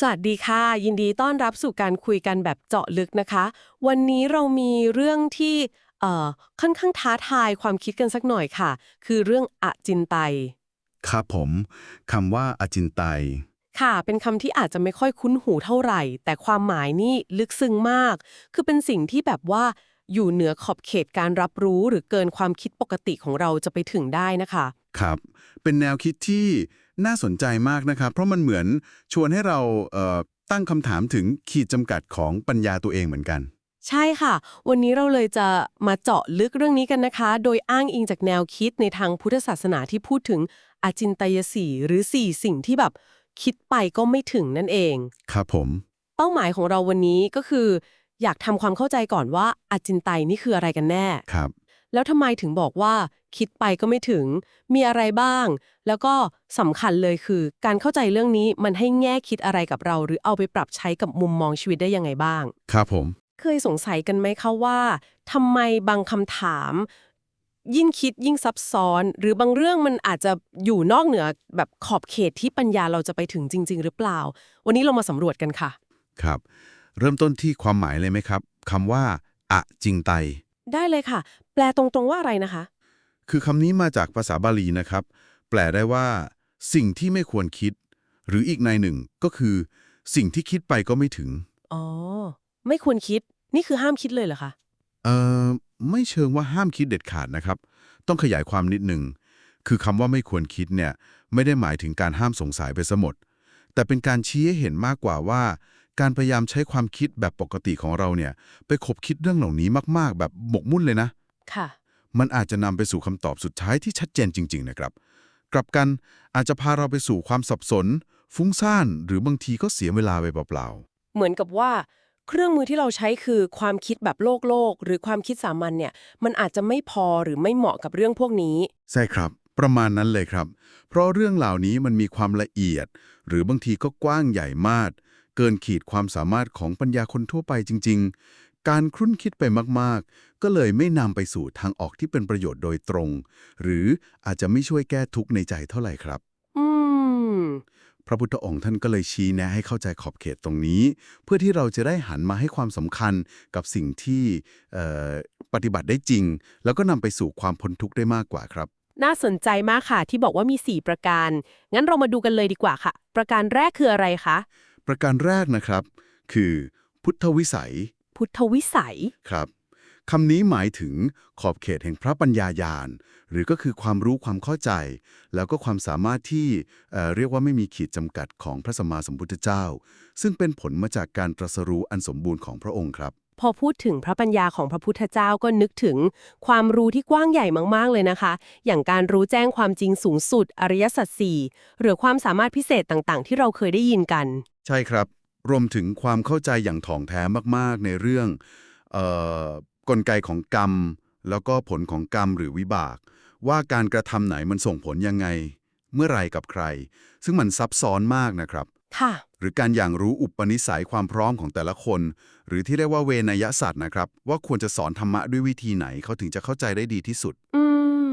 สวัสดีค่ะ ยินดีต้อนรับสู่การคุยกันแบบเจาะลึกนะคะ วันนี้เรามีเรื่องที่เอ่อค่อนข้างท้าทายความคิดกันสักหน่อยค่ะ คือเรื่องอจินไตยครับผมคำว่าอาจินไตย ค่ะ เป็นคำที่อาจจะไม่ค่อยคุ้นหูเท่าไหร่ แต่ความหมายนี่ลึกซึ้งมาก คือเป็นสิ่งที่แบบว่าอยู่เหนือขอบเขตการรับรู้หรือเกินความคิดปกติของเราจะไปถึงได้นะคะ ครับ เป็นแนวคิดที่ น่าสนใจมากนะครับ เพราะมันเหมือนชวนให้เราเอ่อตั้งคำถามถึงขีดจำกัดของปัญญาตัวเองเหมือนกัน ใช่ค่ะ วันนี้เราเลยจะมาเจาะลึกเรื่องนี้กันนะคะ โดยอ้างอิงจากแนวคิดในทางพุทธศาสนาที่พูดถึงอาจินไตยสีหรือสี่สิ่งที่แบบคิดไปก็ไม่ถึงนั่นเอง ครับผม เป้าหมายของเราวันนี้ก็คือ อยากทำความเข้าใจก่อนว่าอาจินไตยนี่คืออะไรกันแน่ ครับ แล้วทำไมถึงบอกว่า คิดไปก็ไม่ถึง มีอะไรบ้าง แล้วก็สำคัญเลยคือ การเข้าใจเรื่องนี้มันให้แง่คิดอะไรกับเรา หรือเอาไปปรับใช้กับมุมมองชีวิตได้ยังไงบ้าง ครับผม เคยสงสัยกันไหมคะว่าทำไมบางคำถาม ยิ่งคิดยิ่งซับซ้อน หรือบางเรื่องมันอาจจะอยู่นอกเหนือแบบขอบเขตที่ปัญญาเราจะไปถึงจริง ๆ หรือเปล่า วันนี้เรามาสำรวจกันค่ะ ครับ เริ่มต้นที่ความหมายเลยไหมครับคำว่าอะจิงไตย ได้เลยค่ะ แปลตรงๆว่าอะไรนะคะ คือคำนี้มาจากภาษาบาลีนะครับ แปลได้ว่า สิ่งที่ไม่ควรคิด หรืออีกในหนึ่งก็คือ สิ่งที่คิดไปก็ไม่ถึง อ๋อ ไม่ควรคิด นี่คือห้ามคิดเลยเหรอคะเอ่อไม่เชิงว่าห้ามคิดเด็ดขาดนะครับ ต้องขยายความนิดหนึ่งคือคำว่าไม่ควรคิดเนี่ย ไม่ได้หมายถึงการห้ามสงสัยไปซะหมด แต่เป็นการชี้ให้เห็นมากกว่าว่า การพยายามใช้ความคิดแบบปกติของเราเนี่ย ไปคบคิดเรื่องเหล่านี้มาก ๆ แบบหมกมุ่นเลยนะ ค่ะ มันอาจจะนำไปสู่คำตอบสุดท้ายที่ชัดเจนจริง ๆ นะครับ กลับกันอาจจะพาเราไปสู่ความสับสน ฟุ้งซ่าน หรือบางทีก็เสียเวลาไปเปล่าเหมือนกับว่าเครื่องมือที่เราใช้คือความคิดแบบโลกโลก หรือความคิดสามัญเนี่ย มันอาจจะไม่พอหรือไม่เหมาะกับเรื่องพวกนี้ๆใช่ครับ ประมาณนั้นเลยครับ เพราะเรื่องเหล่านี้มันมีความละเอียด หรือบางทีก็กว้างใหญ่มาก เกินขีดความสามารถของปัญญาคนทั่วไปจริง ๆ การครุ่นคิดไปมากๆ ก็เลยไม่นำไปสู่ทางออกที่เป็นประโยชน์โดยตรง หรืออาจจะไม่ช่วยแก้ทุกข์ในใจเท่าไหร่ครับ อืม พระพุทธองค์ท่านก็เลยชี้แนะให้เข้าใจขอบเขตตรงนี้ เพื่อที่เราจะได้หันมาให้ความสำคัญกับสิ่งที่เอ่อปฏิบัติได้จริง แล้วก็นำไปสู่ความพ้นทุกข์ได้มากกว่าครับ น่าสนใจมากค่ะที่บอกว่ามี 4 ประการ งั้นเรามาดูกันเลยดีกว่าค่ะ ประการแรกคืออะไรคะ ประการแรกนะครับ คือ พุทธวิสัย พุทธวิสัยครับคำนี้หมายถึงขอบเขตแห่งพระปัญญาญาณ หรือก็คือความรู้ความเข้าใจ แล้วก็ความสามารถที่เอ่อเรียกว่าไม่มีขีดจำกัดของพระสัมมาสัมพุทธเจ้า ซึ่งเป็นผลมาจากการตรัสรู้อันสมบูรณ์ของพระองค์ครับ พอพูดถึงพระปัญญาของพระพุทธเจ้าก็นึกถึง ความรู้ที่กว้างใหญ่มากๆเลยนะคะ อย่างการรู้แจ้งความจริงสูงสุด อริยสัจสี่หรือความสามารถพิเศษต่างๆ ที่เราเคยได้ยินกัน ใช่ครับ รวมถึงความเข้าใจอย่างถ่องแท้มากๆ ในเรื่องเออกลไกของกรรม แล้วก็ผลของกรรมหรือวิบาก ว่าการกระทำไหนมันส่งผลยังไง เมื่อไหรกับใคร ซึ่งมันซับซ้อนมากนะครับค่ะหรือการอย่างรู้อุปนิสัยความพร้อมของแต่ละคน หรือที่เรียกว่าเวนยศาสตร์นะครับ ว่าควรจะสอนธรรมะด้วยวิธีไหนเขาถึงจะเข้าใจได้ดีที่สุดอื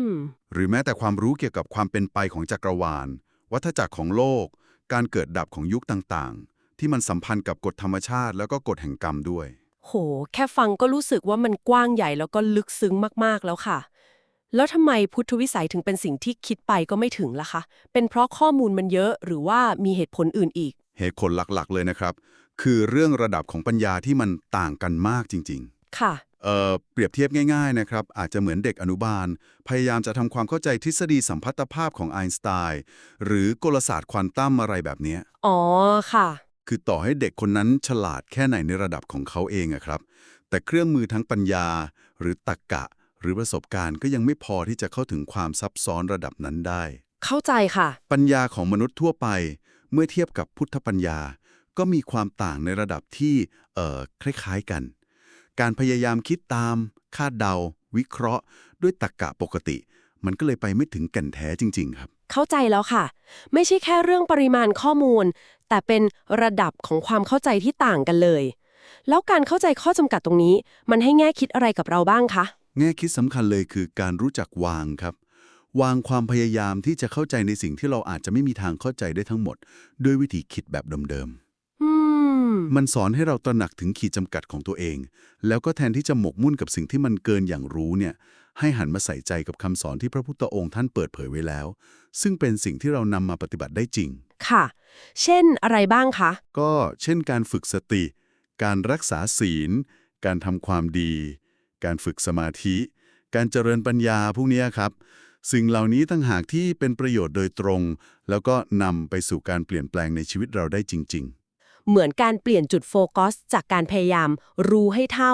มหรือแม้แต่ความรู้เกี่ยวกับความเป็นไปของจักรวาล วัฏจักรของโลก การเกิดดับของยุคต่างๆ ที่มันสัมพันธ์กับกฎธรรมชาติแล้วก็กฎแห่งกรรมด้วย โห แค่ฟังก็รู้สึกว่ามันกว้างใหญ่แล้วก็ลึกซึ้งมากๆแล้วค่ะ แล้วทำไมพุทธวิสัยถึงเป็นสิ่งที่คิดไปก็ไม่ถึงล่ะคะ เป็นเพราะข้อมูลมันเยอะหรือว่ามีเหตุผลอื่นอีก เหตุผลหลักๆ เลยนะครับ คือเรื่องระดับของปัญญาที่มันต่างกันมากจริงค่ะๆ เอ่อเปรียบเทียบง่ายๆนะครับอาจจะเหมือนเด็กอนุบาล พยายามจะทำความเข้าใจทฤษฎีสัมพัทธภาพของไอน์สไตน์หรือกลศาสตร์ควอนตัมอะไรแบบเนี้ยอ๋อค่ะ คือต่อให้เด็กคนนั้นฉลาดแค่ไหนในระดับของเขาเองอะครับ แต่เครื่องมือทั้งปัญญา หรือตรรกะหรือประสบการณ์ก็ยังไม่พอที่จะเข้าถึงความซับซ้อนระดับนั้นได้ เข้าใจค่ะ ปัญญาของมนุษย์ทั่วไป เมื่อเทียบกับพุทธปัญญา ก็มีความต่างในระดับที่เอ่อคล้ายๆกัน การพยายามคิดตาม คาดเดา วิเคราะห์ ด้วยตรรกะปกติ มันก็เลยไปไม่ถึงแก่นแท้จริง ๆ ครับ เข้าใจแล้วค่ะ ไม่ใช่แค่เรื่องปริมาณข้อมูล แต่เป็นระดับของความเข้าใจที่ต่างกันเลย แล้วการเข้าใจข้อจำกัดตรงนี้ มันให้แง่คิดอะไรกับเราบ้างคะแง่คิดสำคัญเลยคือการรู้จักวางครับ วางความพยายามที่จะเข้าใจในสิ่งที่เราอาจจะไม่มีทางเข้าใจได้ทั้งหมด ด้วยวิธีคิดแบบเดิมอ มันสอนให้เราตระหนักถึงขีดจำกัดของตัวเอง แล้วก็แทนที่จะหมกมุ่นกับสิ่งที่มันเกินอย่างรู้เนี่ย ให้หันมาใส่ใจกับคำสอนที่พระพุทธองค์ท่านเปิดเผยไว้แล้ว ซึ่งเป็นสิ่งที่เรานำมาปฏิบัติได้จริง ค่ะ เช่นอะไรบ้างคะ ก็เช่นการฝึกสติ การรักษาศีล การทำความดี การฝึกสมาธิ การเจริญปัญญาพวกเนี้ยครับสิ่งเหล่านี้ตั้งหากที่เป็นประโยชน์โดยตรง แล้วก็นำไปสู่การเปลี่ยนแปลงในชีวิตเราได้จริง เหมือนการเปลี่ยนจุดโฟกัส จากการพยายาม รู้ให้เท่า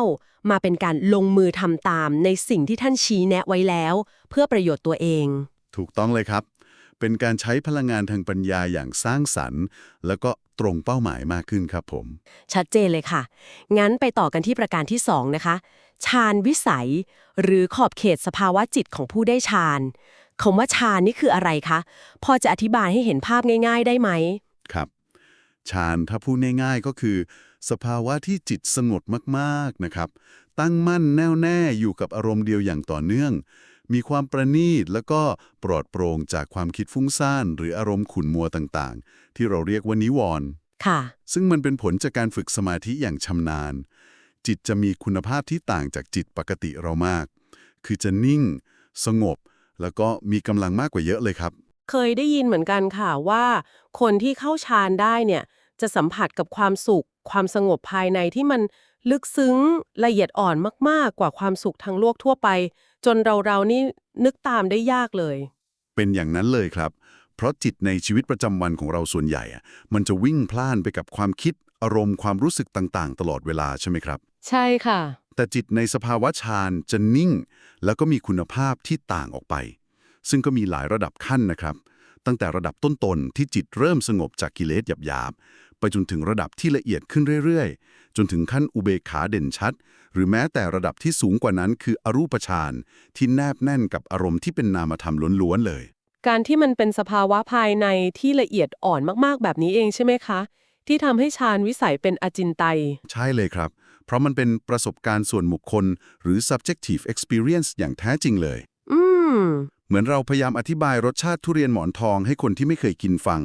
มาเป็นการลงมือทำตามในสิ่งที่ท่านชี้แนะไว้แล้ว เพื่อประโยชน์ตัวเองๆถูกต้องเลยครับ เป็นการใช้พลังงานทางปัญญาอย่างสร้างสรรค์ แล้วก็ตรงเป้าหมายมากขึ้นครับผม ชัดเจนเลยค่ะ งั้นไปต่อกันที่ประการที่ 2 นะคะ ฌานวิสัย หรือขอบเขตสภาวะจิตของผู้ได้ฌานคำว่าฌานนี่คืออะไรคะ พอจะอธิบายให้เห็นภาพง่าย ๆ ได้ไหม ครับ ฌานถ้าพูดง่ายๆก็คือ สภาวะที่จิตสงบมากๆนะครับ ตั้งมั่นแน่วแน่อยู่กับอารมณ์เดียวอย่างต่อเนื่อง มีความประณีตแล้วก็ปลอดโปร่งจากความคิดฟุ้งซ่านหรืออารมณ์ขุ่นมัวต่างๆ ที่เราเรียกว่านิวรณ์ค่ะ ซึ่งมันเป็นผลจากการฝึกสมาธิอย่างชำนาญ จิตจะมีคุณภาพที่ต่างจากจิตปกติเรามาก คือจะนิ่ง สงบ แล้วก็มีกำลังมากกว่าเยอะเลยครับ เคยได้ยินเหมือนกันค่ะว่า คนที่เข้าฌานได้เนี่ย จะสัมผัสกับความสุข ความสงบภายในที่มันลึกซึ้งละเอียดอ่อนมากๆ กว่าความสุขทางโลกทั่วไป จนเราๆนี่นึกตามได้ยากเลย เป็นอย่างนั้นเลยครับ เพราะจิตในชีวิตประจำวันของเราส่วนใหญ่อะมันจะวิ่งพล่านไปกับความคิด อารมณ์ความรู้สึกต่างๆ ตลอดเวลาใช่ไหมครับ ใช่ค่ะ แต่จิตในสภาวะฌานจะนิ่ง แล้วก็มีคุณภาพที่ต่างออกไป ซึ่งก็มีหลายระดับขั้นนะครับ ตั้งแต่ระดับต้นๆที่จิตเริ่มสงบจากกิเลสหยาบๆ ไปจนถึงระดับที่ละเอียดขึ้นเรื่อยๆ จนถึงขั้นอุเบกขาเด่นชัด หรือแม้แต่ระดับที่สูงกว่านั้นคืออรูปฌานที่แนบแน่นกับอารมณ์ที่เป็นนามธรรมล้วนๆเลย การที่มันเป็นสภาวะภายในที่ละเอียดอ่อนมากๆ แบบนี้เองใช่ไหมคะ ที่ทำให้ฌานวิสัยเป็นอจินไตย ใช่เลยครับ เพราะมันเป็นประสบการณ์ส่วนบุคคล หรือ subjective experience อย่างแท้จริงเลย อืม เหมือนเราพยายามอธิบายรสชาติทุเรียนหมอนทองให้คนที่ไม่เคยกินฟัง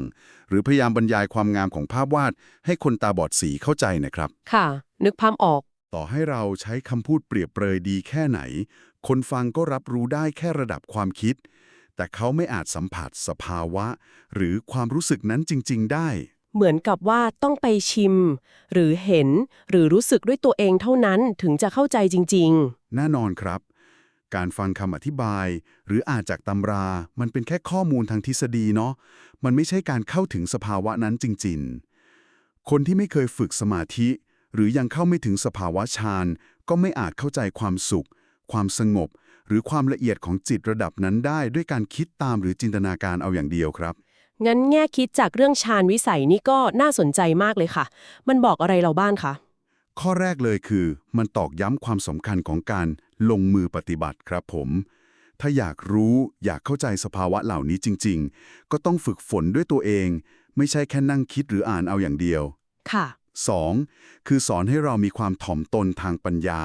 หรือพยายามบรรยายความงามของภาพวาด ให้คนตาบอดสีเข้าใจนะครับ ค่ะ นึกภาพออก ต่อให้เราใช้คำพูดเปรียบเปรยดีแค่ไหน คนฟังก็รับรู้ได้แค่ระดับความคิด แต่เขาไม่อาจสัมผัสสภาวะ หรือความรู้สึกนั้นจริง ๆ ได้ เหมือนกับว่าต้องไปชิม หรือเห็น หรือรู้สึกด้วยตัวเองเท่านั้นถึงจะเข้าใจจริงแน่นอนครับ การฟังคำอธิบาย หรืออ่านจากตำรา มันเป็นแค่ข้อมูลทางทฤษฎีเนาะ มันไม่ใช่การเข้าถึงสภาวะนั้นจริง ๆ คนที่ไม่เคยฝึกสมาธิ หรือยังเข้าไม่ถึงสภาวะฌานก็ไม่อาจเข้าใจความสุข ความสงบ หรือความละเอียดของจิตระดับนั้นได้ด้วยการคิดตามหรือจินตนาการเอาอย่างเดียวครับ งั้นแง่คิดจากเรื่องฌานวิสัยนี่ก็น่าสนใจมากเลยค่ะ มันบอกอะไรเราบ้างคะ ข้อแรกเลยคือ มันตอกย้ำความสำคัญของการลงมือปฏิบัติครับผม ถ้าอยากรู้อยากเข้าใจสภาวะเหล่านี้จริง ๆ ก็ต้องฝึกฝนด้วยตัวเอง ไม่ใช่แค่นั่งคิดหรืออ่านเอาอย่างเดียว ค่ะ 2. คือสอนให้เรามีความถ่อมตนทางปัญญา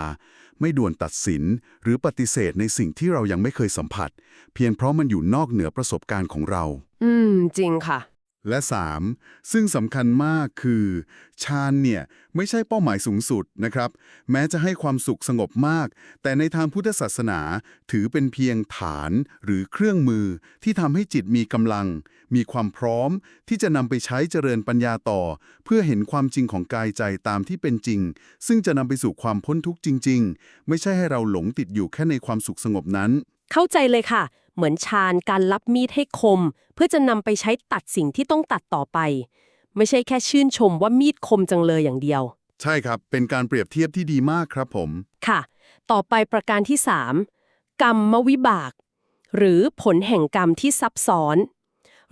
ไม่ด่วนตัดสิน หรือปฏิเสธในสิ่งที่เรายังไม่เคยสัมผัส เพียงเพราะมันอยู่นอกเหนือประสบการณ์ของเรา อืม จริงค่ะ และ 3. ซึ่งสำคัญมากคือฌานเนี่ยไม่ใช่เป้าหมายสูงสุดนะครับ แม้จะให้ความสุขสงบมาก แต่ในทางพุทธศาสนาถือเป็นเพียงฐานหรือเครื่องมือที่ทำให้จิตมีกำลัง มีความพร้อมที่จะนำไปใช้เจริญปัญญาต่อ เพื่อเห็นความจริงของกายใจตามที่เป็นจริง ซึ่งจะนำไปสู่ความพ้นทุกข์จริง ๆ ไม่ใช่ให้เราหลงติดอยู่แค่ในความสุขสงบนั้น เข้าใจเลยค่ะ เหมือนฌานการรับมีดให้คม เพื่อจะนำไปใช้ตัดสิ่งที่ต้องตัดต่อไป ไม่ใช่แค่ชื่นชมว่ามีดคมจังเลยอย่างเดียว ใช่ครับ เป็นการเปรียบเทียบที่ดีมากครับผม ค่ะ ต่อไปประการที่ 3 กรรมวิบาก หรือผลแห่งกรรมที่ซับซ้อน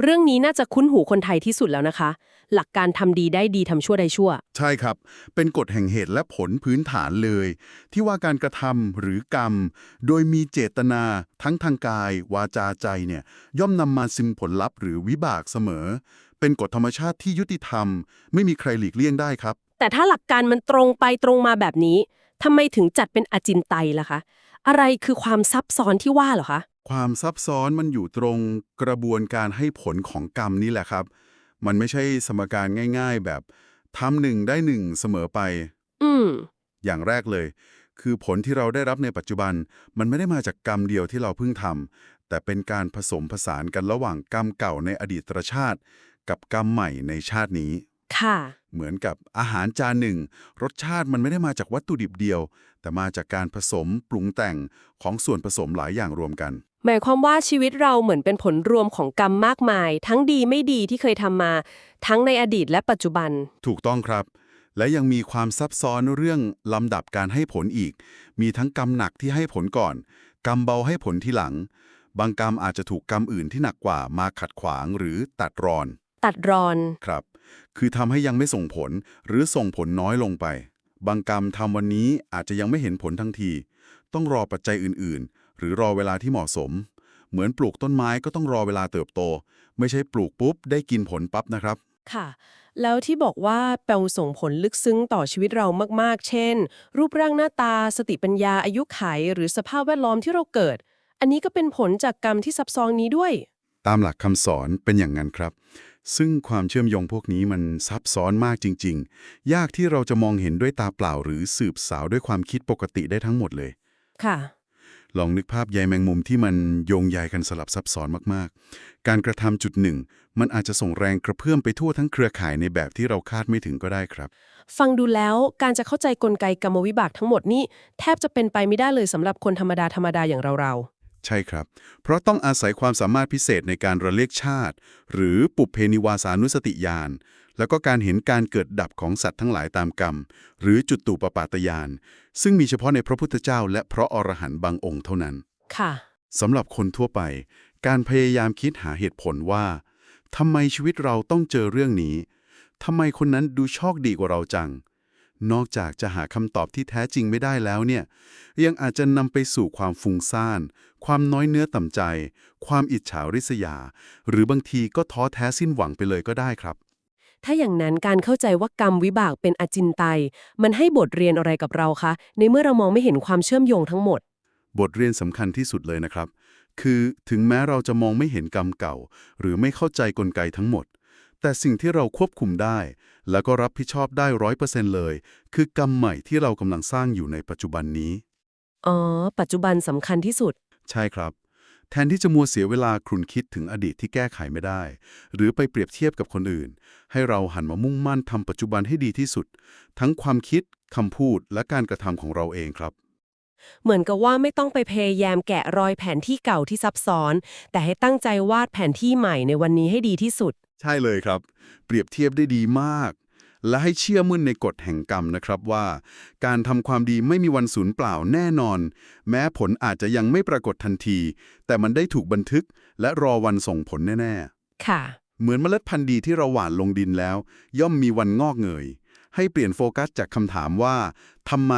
เรื่องนี้น่าจะคุ้นหูคนไทยที่สุดแล้วนะคะ หลักการทำดีได้ดีทำชั่วได้ชั่ว ใช่ครับ เป็นกฎแห่งเหตุและผลพื้นฐานเลย ที่ว่าการกระทำหรือกรรม โดยมีเจตนาทั้งทางกาย วาจาใจเนี่ยย่อมนำมาซึ่งผลลัพธ์หรือวิบากเสมอ เป็นกฎธรรมชาติที่ยุติธรรม ไม่มีใครหลีกเลี่ยงได้ครับ แต่ถ้าหลักการมันตรงไปตรงมาแบบนี้ทำไมถึงจัดเป็นอจินไตยล่ะคะ อะไรคือความซับซ้อนที่ว่าเหรอคะ ความซับซ้อนมันอยู่ตรงกระบวนการให้ผลของกรรมนี่แหละครับ มันไม่ใช่สมการง่าย ๆ แบบทำหนึ่งได้หนึ่งเสมอไป อืม อย่างแรกเลย คือผลที่เราได้รับในปัจจุบัน มันไม่ได้มาจากกรรมเดียวที่เราเพิ่งทำแต่เป็นการผสมผสานกันระหว่างกรรมเก่าในอดีตชาติ กับกรรมใหม่ในชาตินี้ ค่ะ เหมือนกับอาหารจานหนึ่ง รสชาติมันไม่ได้มาจากวัตถุดิบเดียว แต่มาจากการผสมปรุงแต่งของส่วนผสมหลายอย่างรวมกัน หมายความว่าชีวิตเราเหมือนเป็นผลรวมของกรรมมากมาย ทั้งดีไม่ดีที่เคยทำมา ทั้งในอดีตและปัจจุบัน ถูกต้องครับ และยังมีความซับซ้อนเรื่องลำดับการให้ผลอีก มีทั้งกรรมหนักที่ให้ผลก่อน กรรมเบาให้ผลที่หลัง บางกรรมอาจจะถูกกรรมอื่นที่หนักกว่ามาขัดขวางหรือตัดรอน ตัดรอน ครับ คือทำให้ยังไม่ส่งผลหรือส่งผลน้อยลงไป บางกรรมทำวันนี้อาจจะยังไม่เห็นผลทั้งที ต้องรอปัจจัยอื่นๆ หรือรอเวลาที่เหมาะสม เหมือนปลูกต้นไม้ก็ต้องรอเวลาเติบโต ไม่ใช่ปลูกปุ๊บได้กินผลปั๊บนะครับ ค่ะ แล้วที่บอกว่าแปลส่งผลลึกซึ้งต่อชีวิตเรามากๆ เช่น รูปร่างหน้าตา สติปัญญาอายุไขหรือสภาพแวดล้อมที่เราเกิด อันนี้ก็เป็นผลจากกรรมที่ซับซ้อนนี้ด้วย ตามหลักคำสอนเป็นอย่างนั้นครับ ซึ่งความเชื่อมโยงพวกนี้มันซับซ้อนมากจริง ๆ ยากที่เราจะมองเห็นด้วยตาเปล่าหรือสืบสาวด้วยความคิดปกติได้ทั้งหมดเลย ค่ะ ลองนึกภาพใยแมงมุมที่มันโยงใยกันสลับซับซ้อนมากๆ การกระทำจุดหนึ่ง มันอาจจะส่งแรงกระเพื่อมไปทั่วทั้งเครือข่ายในแบบที่เราคาดไม่ถึงก็ได้ครับ ฟังดูแล้วการจะเข้าใจกลไกกรรมวิบากทั้งหมดนี่แทบจะเป็นไปไม่ได้เลยสำหรับคนธรรมดาธรรมดาอย่างเรา ใช่ครับ เพราะต้องอาศัยความสามารถพิเศษในการระเลียกชาติ หรือปุเพนิวาสานุสติญาณ แล้วก็การเห็นการเกิดดับของสัตว์ทั้งหลายตามกรรม หรือจุดตูปปาตยาน ซึ่งมีเฉพาะในพระพุทธเจ้า และพระอรหันต์บางองค์เท่านั้นๆค่ะสำหรับคนทั่วไป การพยายามคิดหาเหตุผลว่าทำไมชีวิตเราต้องเจอเรื่องนี้ทำไมคนนั้นดูโชคดีกว่าเราจัง นอกจากจะหาคำตอบที่แท้จริงไม่ได้แล้วเนี่ย ยังอาจจะนำไปสู่ความฟุ้งซ่าน ความน้อยเนื้อต่ำใจ ความอิจฉาริษยา หรือบางทีก็ท้อแท้สิ้นหวังไปเลยก็ได้ครับ ถ้าอย่างนั้นการเข้าใจว่ากรรมวิบากเป็นอจินไตย มันให้บทเรียนอะไรกับเราคะ ในเมื่อเรามองไม่เห็นความเชื่อมโยงทั้งหมด บทเรียนสำคัญที่สุดเลยนะครับ คือถึงแม้เราจะมองไม่เห็นกรรมเก่า หรือไม่เข้าใจกลไกทั้งหมด แต่สิ่งที่เราควบคุมได้ แล้วก็รับผิดชอบได้ร้อยเปอร์เซ็นต์เลย คือกรรมใหม่ที่เรากำลังสร้างอยู่ในปัจจุบันนี้ อ๋อ ปัจจุบันสำคัญที่สุด ใช่ครับ แทนที่จะมัวเสียเวลาครุนคิดถึงอดีตที่แก้ไขไม่ได้ หรือไปเปรียบเทียบกับคนอื่น ให้เราหันมามุ่งมั่นทำปัจจุบันให้ดีที่สุด ทั้งความคิดคำพูดและการกระทำของเราเองครับเหมือนกับว่าไม่ต้องไปพยายามแกะรอยแผนที่เก่าที่ซับซ้อน แต่ให้ตั้งใจวาดแผนที่ใหม่ในวันนี้ให้ดีที่สุด ใช่เลยครับ เปรียบเทียบได้ดีมาก และให้เชื่อมั่นในกฎแห่งกรรมนะครับว่า การทำความดีไม่มีวันสูญเปล่าแน่นอน แม้ผลอาจจะยังไม่ปรากฏทันที แต่มันได้ถูกบันทึก และรอวันส่งผลแน่ค่ะๆเหมือนเมล็ดพันธุ์ดีที่เราหว่านลงดินแล้ว ย่อมมีวันงอกเงย ให้เปลี่ยนโฟกัสจากคำถามว่าทำไม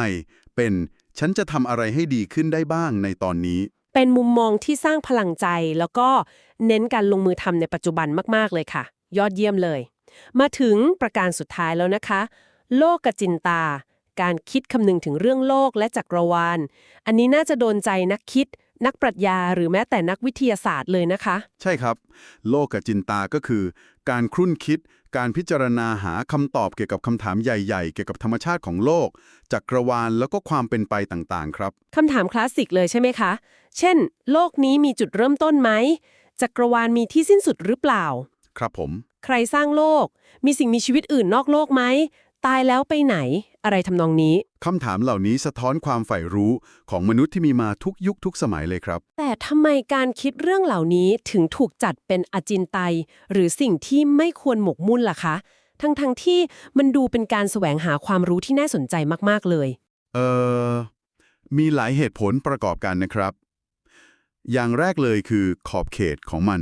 เป็นฉันจะทำอะไรให้ดีขึ้นได้บ้างในตอนนี้ เป็นมุมมองที่สร้างพลังใจ แล้วก็เน้นการลงมือทำในปัจจุบันมาก ๆ เลยค่ะ ยอดเยี่ยมเลย มาถึงประการสุดท้ายแล้วนะคะ โลกกจินตา การคิดคำนึงถึงเรื่องโลกและจักรวาล อันนี้น่าจะโดนใจนักคิด นักปรัชญาหรือแม้แต่นักวิทยาศาสตร์เลยนะคะ ใช่ครับ โลกกับจินตาก็คือ การครุ่นคิด การพิจารณาหาคำตอบเกี่ยวกับคำถามใหญ่ๆ เกี่ยวกับธรรมชาติของโลก จักรวาลแล้วก็ความเป็นไปต่างๆ ครับคำถามคลาสสิกเลยใช่ไหมคะ เช่น โลกนี้มีจุดเริ่มต้นไหมจักรวาลมีที่สิ้นสุดหรือเปล่า ครับผม ใครสร้างโลก มีสิ่งมีชีวิตอื่นนอกโลกไหม ตายแล้วไปไหน อะไรทำนองนี้ คำถามเหล่านี้สะท้อนความใฝ่รู้ของมนุษย์ที่มีมาทุกยุคทุกสมัยเลยครับ แต่ทำไมการคิดเรื่องเหล่านี้ถึงถูกจัดเป็นอจินไตย หรือสิ่งที่ไม่ควรหมกมุ่นล่ะคะ ทั้งๆทที่มันดูเป็นการแสวงหาความรู้ที่น่าสนใจมากๆเลย เอ่อมีหลายเหตุผลประกอบกันนะครับ อย่างแรกเลยคือขอบเขตของมัน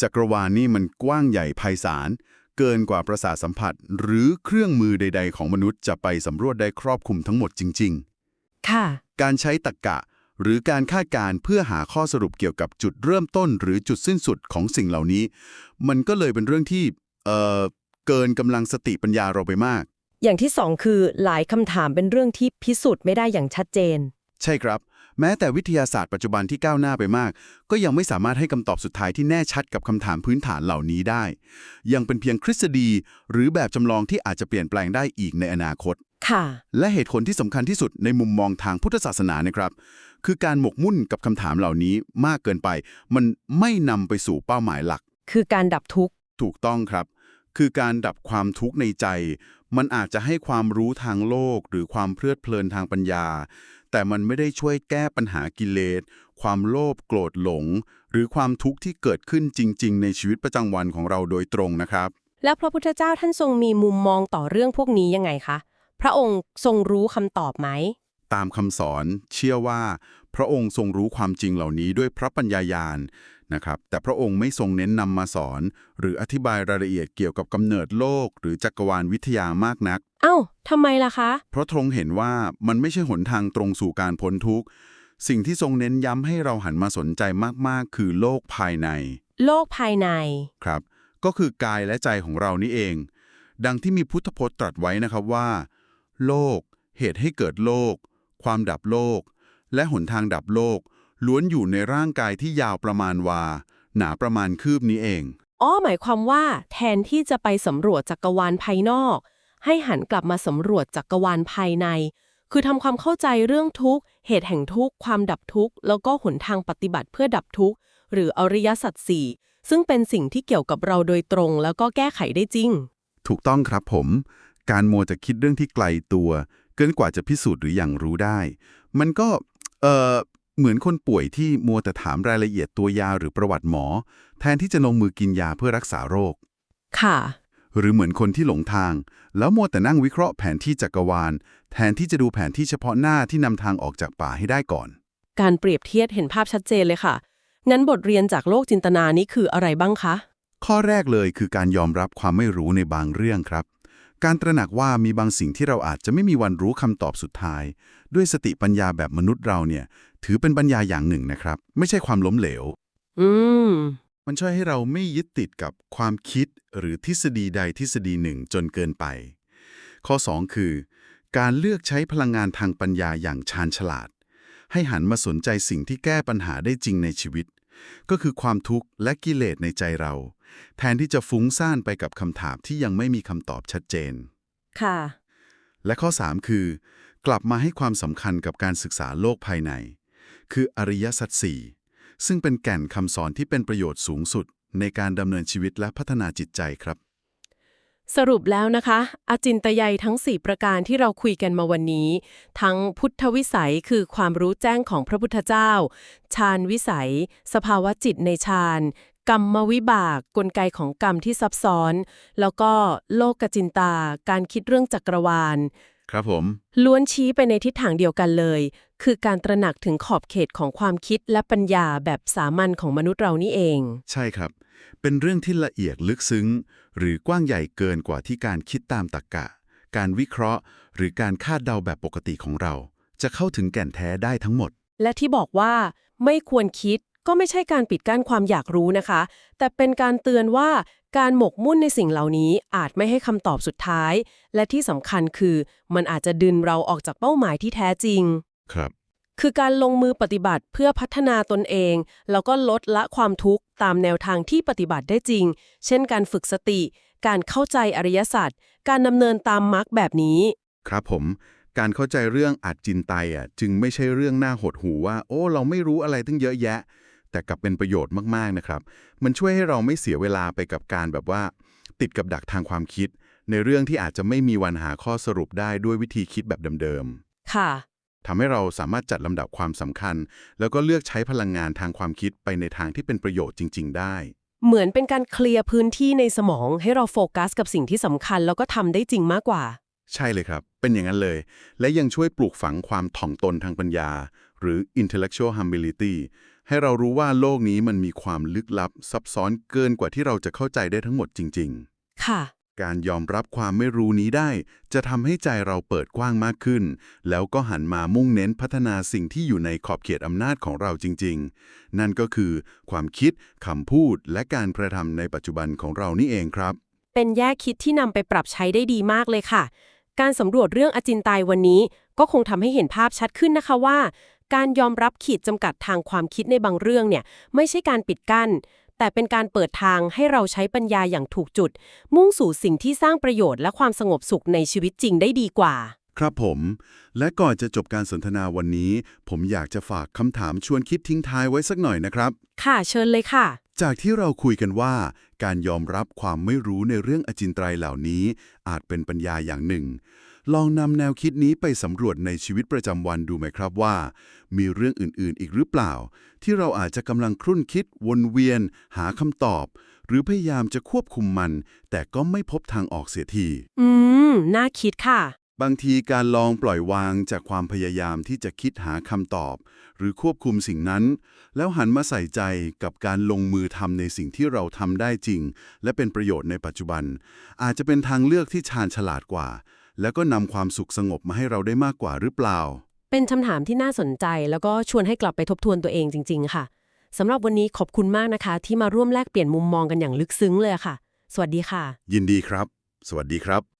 จักรวาลนี่มันกว้างใหญ่ไพศาล เกินกว่าประสาทสัมผัส หรือเครื่องมือใด ๆ ของมนุษย์จะไปสำรวจได้ครอบคลุมทั้งหมดจริงค่ะๆการใช้ตรรกะ หรือการคาดการณ์เพื่อหาข้อสรุปเกี่ยวกับจุดเริ่มต้น หรือจุดสิ้นสุดของสิ่งเหล่านี้ มันก็เลยเป็นเรื่องที่เอ่อเกินกำลังสติปัญญาเราไปมาก อย่างที่สองคือหลายคำถามเป็นเรื่องที่พิสูจน์ไม่ได้อย่างชัดเจน ใช่ครับ แม้แต่วิทยาศาสตร์ปัจจุบันที่ก้าวหน้าไปมาก ก็ยังไม่สามารถให้คำตอบสุดท้ายที่แน่ชัดกับคำถามพื้นฐานเหล่านี้ได้ ยังเป็นเพียงทฤษฎี หรือแบบจำลองที่อาจจะเปลี่ยนแปลงได้อีกในอนาคต ค่ะ และเหตุผลที่สำคัญที่สุดในมุมมองทางพุทธศาสนานะครับ คือการหมกมุ่นกับคำถามเหล่านี้มากเกินไป มันไม่นำไปสู่เป้าหมายหลัก คือการดับทุกข์ ถูกต้องครับ คือการดับความทุกข์ในใจ มันอาจจะให้ความรู้ทางโลก หรือความเพลิดเพลินทางปัญญา แต่มันไม่ได้ช่วยแก้ปัญหากิเลส ความโลภโกรธหลง หรือความทุกข์ที่เกิดขึ้นจริง ๆ ในชีวิตประจำวันของเราโดยตรงนะครับ แล้วพระพุทธเจ้าท่านทรงมีมุมมองต่อเรื่องพวกนี้ยังไงคะ พระองค์ทรงรู้คำตอบไหม ตามคำสอนเชื่อว่า พระองค์ทรงรู้ความจริงเหล่านี้ด้วยพระปัญญายาณ นะครับแต่พระองค์ไม่ทรงเน้นนำมาสอน หรืออธิบายรายละเอียดเกี่ยวกับกำเนิดโลก หรือจักรวาลวิทยามากนัก เอ้าทำไมล่ะคะ เพราะทรงเห็นว่ามันไม่ใช่หนทางตรงสู่การพ้นทุกข์ สิ่งที่ทรงเน้นย้ำให้เราหันมาสนใจมากๆ คือโลกภายใน โลกภายใน ครับ ก็คือกายและใจของเรานี่เอง ดังที่มีพุทธพจน์ตรัสไว้นะครับว่า โลก เหตุให้เกิดโลก ความดับโลก และหนทางดับโลก ล้วนอยู่ในร่างกายที่ยาวประมาณวา หนาประมาณคืบนี้เองอ๋อหมายความว่า แทนที่จะไปสำรวจจักรวาลภายนอก ให้หันกลับมาสำรวจจักรวาลภายใน คือทำความเข้าใจเรื่องทุกข์ เหตุแห่งทุกข์ ความดับทุกข์ แล้วก็หนทางปฏิบัติเพื่อดับทุกข์ หรืออริยสัจสี่ซึ่งเป็นสิ่งที่เกี่ยวกับเราโดยตรง แล้วก็แก้ไขได้จริง ถูกต้องครับผม การโมวจะคิดเรื่องที่ไกลตัว เกินกว่าจะพิสูจน์หรืออย่างรู้ได้ มันก็ เอ่อ เหมือนคนป่วยที่มัวแต่ถามรายละเอียดตัวยาหรือประวัติหมอ แทนที่จะลงมือกินยาเพื่อรักษาโรค ค่ะ หรือเหมือนคนที่หลงทาง แล้วมัวแต่นั่งวิเคราะห์แผนที่จักรวาล แทนที่จะดูแผนที่เฉพาะหน้าที่นำทางออกจากป่าให้ได้ก่อน การเปรียบเทียบเห็นภาพชัดเจนเลยค่ะ งั้นบทเรียนจากโลกจินตนานี้คืออะไรบ้างคะ ข้อแรกเลยคือการยอมรับความไม่รู้ในบางเรื่องครับ การตระหนักว่ามีบางสิ่งที่เราอาจจะไม่มีวันรู้คำตอบสุดท้าย ด้วยสติปัญญาแบบมนุษย์เราเนี่ย ถือเป็นปัญญาอย่างหนึ่งนะครับ ไม่ใช่ความล้มเหลว อืม มันช่วยให้เราไม่ยึดติดกับความคิดหรือทฤษฎีใดทฤษฎีหนึ่งจนเกินไป ข้อ 2 คือ การเลือกใช้พลังงานทางปัญญาอย่างชาญฉลาด ให้หันมาสนใจสิ่งที่แก้ปัญหาได้จริงในชีวิต ก็คือความทุกข์และกิเลสในใจเรา แทนที่จะฟุ้งซ่านไปกับคำถามที่ยังไม่มีคำตอบชัดเจน ค่ะ และข้อ 3 คือ กลับมาให้ความสำคัญกับการศึกษาโลกภายใน คืออริยสัจสี่ซึ่งเป็นแก่นคำสอนที่เป็นประโยชน์สูงสุดในการดำเนินชีวิตและพัฒนาจิตใจครับ สรุปแล้วนะคะอาจินตยัยทั้ง 4 ประการที่เราคุยกันมาวันนี้ ทั้งพุทธวิสัยคือความรู้แจ้งของพระพุทธเจ้า ฌานวิสัย สภาวะจิตในฌานกรรมวิบากกลไกของกรรมที่ซับซ้อน แล้วก็โลกจินตา การคิดเรื่องจักรวาล ครับผม ล้วนชี้ไปในทิศทางเดียวกันเลย คือการตระหนักถึงขอบเขตของความคิดและปัญญาแบบสามัญของมนุษย์เรานี่เอง ใช่ครับ เป็นเรื่องที่ละเอียดลึกซึ้ง หรือกว้างใหญ่เกินกว่าที่การคิดตามตรรกะการวิเคราะห์ หรือการคาดเดาแบบปกติของเรา จะเข้าถึงแก่นแท้ได้ทั้งหมด และที่บอกว่า ไม่ควรคิด ก็ไม่ใช่การปิดกั้นความอยากรู้นะคะ แต่เป็นการเตือนว่าการหมกมุ่นในสิ่งเหล่านี้อาจไม่ให้คำตอบสุดท้าย และที่สำคัญคือมันอาจจะดึงเราออกจากเป้าหมายที่แท้จริง ครับ คือการลงมือปฏิบัติเพื่อพัฒนาตนเอง แล้วก็ลดละความทุกข์ตามแนวทางที่ปฏิบัติได้จริง เช่น การฝึกสติ การเข้าใจอริยสัจการดำเนินตามมรรคแบบนี้ ครับผม การเข้าใจเรื่องอาจจินไตอะจึงไม่ใช่เรื่องน่าหดหูว่า โอ้ เราไม่รู้อะไรตั้งเยอะแยะ แต่กลับเป็นประโยชน์มากๆนะครับ มันช่วยให้เราไม่เสียเวลาไปกับการแบบว่า ติดกับดักทางความคิด ในเรื่องที่อาจจะไม่มีวันหาข้อสรุปได้ด้วยวิธีคิดแบบเดิมค่ะๆทำให้เราสามารถจัดลำดับความสำคัญ แล้วก็เลือกใช้พลังงานทางความคิดไปในทางที่เป็นประโยชน์จริง ๆ ได้ เหมือนเป็นการเคลียร์พื้นที่ในสมอง ให้เราโฟกัสกับสิ่งที่สำคัญ แล้วก็ทำได้จริงมากกว่า ใช่เลยครับ เป็นอย่างนั้นเลย และยังช่วยปลูกฝังความถ่อมตนทางปัญญา หรือ intellectual humility ให้เรารู้ว่าโลกนี้มันมีความลึกลับซับซ้อนเกินกว่าที่เราจะเข้าใจได้ทั้งหมดจริงค่ะๆการยอมรับความไม่รู้นี้ได้ จะทำให้ใจเราเปิดกว้างมากขึ้น แล้วก็หันมามุ่งเน้นพัฒนาสิ่งที่อยู่ในขอบเขตอำนาจของเราจริง ๆ นั่นก็คือ ความคิดคำพูด และการกระทำในปัจจุบันของเรานี่เองครับ เป็นแยกคิดที่นำไปปรับใช้ได้ดีมากเลยค่ะ การสำรวจเรื่องอจินไตยวันนี้ ก็คงทำให้เห็นภาพชัดขึ้นนะคะว่า การยอมรับขีดจำกัดทางความคิดในบางเรื่องเนี่ยไม่ใช่การปิดกั้น แต่เป็นการเปิดทางให้เราใช้ปัญญาอย่างถูกจุด มุ่งสู่สิ่งที่สร้างประโยชน์และความสงบสุขในชีวิตจริงได้ดีกว่า ครับผม และก่อนจะจบการสนทนาวันนี้ ผมอยากจะฝากคำถามชวนคิดทิ้งท้ายไว้สักหน่อยนะครับ ค่ะเชิญเลยค่ะ จากที่เราคุยกันว่า การยอมรับความไม่รู้ในเรื่องอจินไตรเหล่านี้ อาจเป็นปัญญาอย่างหนึ่ง ลองนำแนวคิดนี้ไปสำรวจในชีวิตประจำวันดูไหมครับว่า มีเรื่องอื่นๆ อีกหรือเปล่า ที่เราอาจจะกำลังครุ่นคิดวนเวียน หาคำตอบ หรือพยายามจะควบคุมมัน แต่ก็ไม่พบทางออกเสียที อืม น่าคิดค่ะ บางทีการลองปล่อยวางจากความพยายามที่จะคิดหาคำตอบ หรือควบคุมสิ่งนั้น แล้วหันมาใส่ใจกับการลงมือทำในสิ่งที่เราทำได้จริง และเป็นประโยชน์ในปัจจุบัน อาจจะเป็นทางเลือกที่ชาญฉลาดกว่า แล้วก็นำความสุขสงบมาให้เราได้มากกว่าหรือเปล่า เป็นคำถามที่น่าสนใจแล้วก็ชวนให้กลับไปทบทวนตัวเองจริง ๆ ค่ะสำหรับวันนี้ขอบคุณมากนะคะ ที่มาร่วมแลกเปลี่ยนมุมมองกันอย่างลึกซึ้งเลยค่ะ สวัสดีค่ะ ยินดีครับ สวัสดีครับ